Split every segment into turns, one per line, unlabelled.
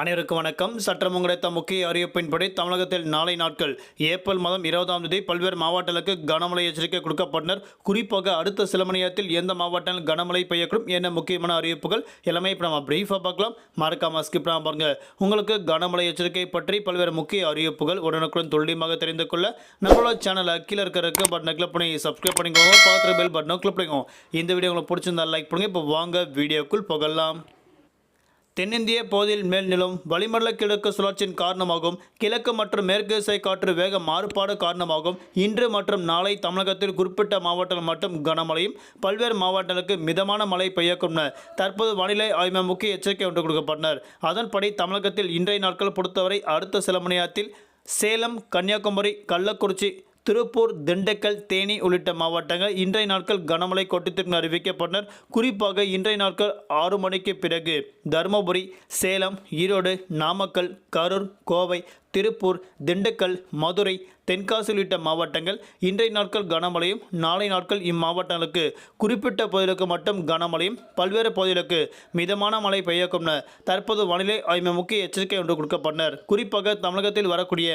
அனைவருக்கும் வணக்கம். சற்றம் கிடைத்த முக்கிய அறிவிப்பின்படி தமிழகத்தில் நாளை நாட்கள் ஏப்ரல் மாதம் இருபதாம் தேதி பல்வேறு மாவட்டங்களுக்கு கனமழை எச்சரிக்கை கொடுக்கப்பட்டனர். குறிப்பாக அடுத்த சில மணி நேரத்தில் எந்த மாவட்டங்கள் கனமழை பெய்யக்கூடும் என்ன முக்கியமான அறிவிப்புகள் எல்லாமே இப்போ நம்ம பிரீஃபாக பார்க்கலாம். மறக்காம ஸ்கிப் பண்ணாமல் பாருங்க. உங்களுக்கு கனமழை எச்சரிக்கை பற்றி பல்வேறு முக்கிய அறிவிப்புகள் உடனுக்குடன் துல்லியமாக தெரிந்து கொள்ள நம்மளோட சேனலை கீழே இருக்கிறதுக்கு பட்டனை கிளிக் பண்ணி சப்ஸ்கிரைப் பண்ணிக்கோங்க. பார்த்து பெல் பட்டனை கிளிக் பண்ணிக்கோங்க. இந்த வீடியோ உங்களுக்கு பிடிச்சிருந்தா லைக் பண்ணுங்க. இப்போ வாங்க வீடியோக்குள் புகழலாம் தென்னிந்திய பகுதியில் மேல் நிலம் வளிமண்டல கிழக்கு சுழற்சியின் காரணமாகவும் கிழக்கு மற்றும் மேற்கு திசை காற்று வேக மாறுபாடு காரணமாகவும் இன்று மற்றும் நாளை தமிழகத்தில் குறிப்பிட்ட மாவட்டங்கள் மட்டும் கனமழையும் பல்வேறு மாவட்டங்களுக்கு மிதமான மழை பெய்யக்கும் தற்போது வானிலை ஆய்வு முக்கிய எச்சரிக்கை ஒன்று கொடுக்கப்பட்டனர். அதன்படி தமிழகத்தில் இன்றைய நாட்கள் பொறுத்தவரை அடுத்த சில மணி நேரத்தில் சேலம் கன்னியாகுமரி கள்ளக்குறிச்சி திருப்பூர் திண்டுக்கல் தேனி உள்ளிட்ட மாவட்டங்கள் இன்றைய நாட்கள் கனமழை கொட்டத்திற்கு அறிவிக்கப்பட்டனர். குறிப்பாக இன்றைய நாட்கள் ஆறு மணிக்கு பிறகு தருமபுரி சேலம் ஈரோடு நாமக்கல் கரூர் கோவை திருப்பூர் திண்டுக்கல் மதுரை தென்காசி உள்ளிட்ட மாவட்டங்கள் இன்றைய நாட்கள் கனமழையும் நாளை நாட்கள் இம்மாவட்டங்களுக்கு. குறிப்பிட்ட பகுதிகளுக்கு மட்டும் கனமழையும் பல்வேறு பகுதிகளுக்கு மிதமான மழை பெய்யக்கும்னு தற்போது வானிலை ஆய்வு முக்கிய எச்சரிக்கை ஒன்று கொடுக்கப்பட்டனர். குறிப்பாக தமிழகத்தில் வரக்கூடிய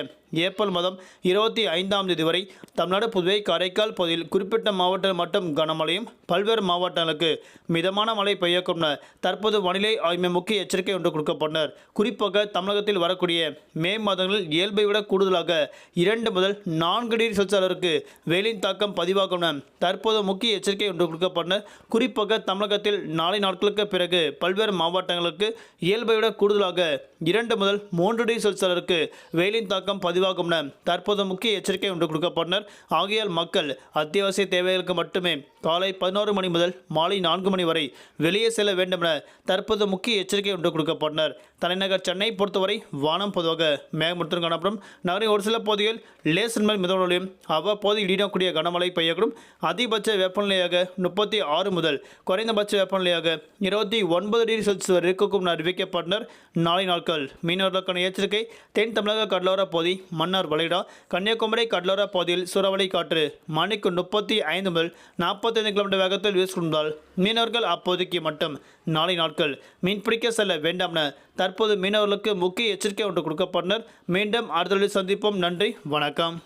ஏப்ரல் மாதம் இருபத்தி ஐந்தாம் தேதி வரை தமிழ்நாடு புதுவை காரைக்கால் பகுதியில் குறிப்பிட்ட மாவட்டங்கள் மட்டும் கனமழையும் பல்வேறு மாவட்டங்களுக்கு மிதமான மழை பெய்யக்கும்னு தற்போது வானிலை ஆய்வு முக்கிய எச்சரிக்கை ஒன்று கொடுக்கப்பட்டனர். குறிப்பாக தமிழகத்தில் வரக்கூடிய மே மாதம் மாதங்களில் இயல்பை விட கூடுதலாக இரண்டு முதல் நான்கு டிகிரி செல்சியஸ் அளவிற்கு வெயிலின் தாக்கம் பதிவாகும் தற்போது முக்கிய எச்சரிக்கை ஒன்று கொடுக்கப்பட்ட குறிப்பாக தமிழகத்தில் நாளை நாட்களுக்கு பிறகு பல்வேறு மாவட்டங்களுக்கு இயல்பை விட கூடுதலாக இரண்டு முதல் மூன்று டிகிரி செல்சியஸ் அளவிற்கு வெயிலின் தாக்கம் பதிவாகும் தற்போது முக்கிய எச்சரிக்கை ஒன்று கொடுக்கப்பட்டனர் ஆகையால் மக்கள் அத்தியாவசிய தேவைகளுக்கு மட்டுமே காலை பதினோரு மணி முதல் மாலை நான்கு மணி வரை வெளியே செல்ல வேண்டும் என தற்போது முக்கிய எச்சரிக்கை ஒன்று கொடுக்கப்பட்டனர் தலைநகர் சென்னை பொறுத்தவரை வானம் பொதுவாக முற்றும் காணப்படும் நகரின் ஒரு சில பகுதிகள் லேசன் மேல் மிதமலையும் அவ்வப்போது இடிடக்கூடிய கனமழை பெய்யக்கூடும். அதிகபட்ச வெப்பநிலையாக முப்பத்தி ஆறு முதல் குறைந்தபட்ச வெப்பநிலையாக இருபத்தி ஒன்பது டிகிரி செல்சியஸ் வரை இருக்கும் என அறிவிக்கப்பட்டனர். நாளை நாட்கள் மீனவர்களுக்கான எச்சரிக்கை. தென் தமிழக கடலோர பகுதி மன்னார் வளைடா கன்னியாகுமரி கடலோர பகுதியில் சூறாவளி காற்று மணிக்கு முப்பத்தி ஐந்து முதல் நாற்பத்தைந்து கிலோமீட்டர் வேகத்தில் வீசிக்கொண்டால் மீனவர்கள் அப்போதைக்கு மட்டும் நாளை நாட்கள் மீன்பிடிக்க செல்ல வேண்டாம் என தற்போது மீனவர்களுக்கு முக்கிய எச்சரிக்கை ஒன்று கொடுக்கப்பட்டனர். மீண்டும் அடுத்த சந்திப்போம். நன்றி. வணக்கம்.